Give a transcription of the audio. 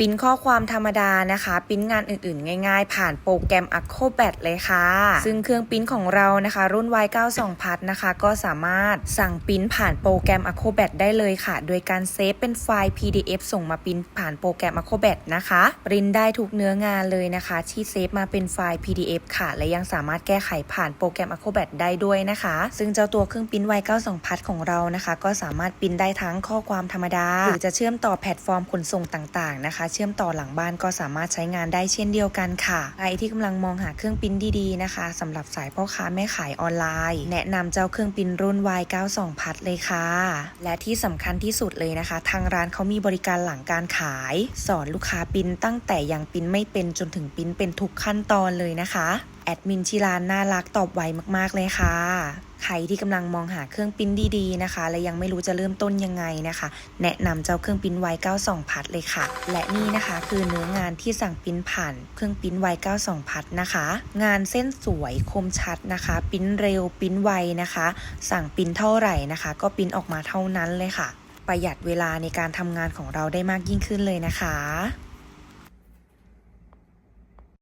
ปริ้นข้อความธรรมดานะคะปริ้นงานอื่นๆ ง่ายๆ ผ่านโปรแกรม Acrobat เลยค่ะ ซึ่งเครื่องปริ้นของเรานะคะ รุ่น Y92 พัดนะคะ ก็สามารถสั่งปริ้นผ่านโปรแกรม Acrobat ได้เลยค่ะ โดยการเซฟเป็นไฟล์ PDF ส่งมาปริ้นผ่านโปรแกรม Acrobat นะคะปริ้นได้ทุกเนื้องานเลยนะคะ ที่เซฟมาเป็นไฟล์ PDF ค่ะ และยังสามารถแก้ไขผ่านโปรแกรม Acrobat ได้ด้วยนะคะ ซึ่งเจ้าตัวเครื่องปริ้น Y92 พัดของเรานะคะ ก็สามารถปริ้นได้ทั้งข้อความธรรมดาหรือจะเชื่อมต่อแพลตฟอร์มขนส่งต่างๆนะคะเชื่อมต่อหลังบ้านก็สามารถใช้งานได้เช่นเดียวกันค่ะ ใครที่กำลังมองหาเครื่องปิ้นดีๆนะคะสำหรับสายพ่อค้าแม่ขายออนไลน์ แนะนำเจ้าเครื่องปิ้นรุ่น Y92 พัดเลยค่ะ และที่สำคัญที่สุดเลยนะคะ ทางร้านเขามีบริการหลังการขาย สอนลูกค้าปิ้นตั้งแต่ยังปิ้นไม่เป็นจนถึงปิ้นเป็นทุกขั้นตอนเลยนะคะ แอดมินที่ร้านน่ารักตอบไวมากๆเลยค่ะ ใครที่กำลังมองหาเครื่องปิ้นดีๆนะคะ และยังไม่รู้จะเริ่มต้นยังไงนะคะ แนะนำเจ้าเครื่องปิ้น Y92 พัดเลยค่ะ และนี่นะคะคือเนื้องานที่สั่งปิ้นผ่าน เครื่องปิ้น Y92 พัดนะคะ งานเส้นสวยคมชัดนะคะ ปิ้นเร็วปิ้นไวนะคะ สั่งปิ้นเท่าไหร่นะคะ ก็ปิ้นออกมาเท่านั้นเลยค่ะ ประหยัดเวลาในการทำงานของเราได้มากยิ่งขึ้นเลยนะคะ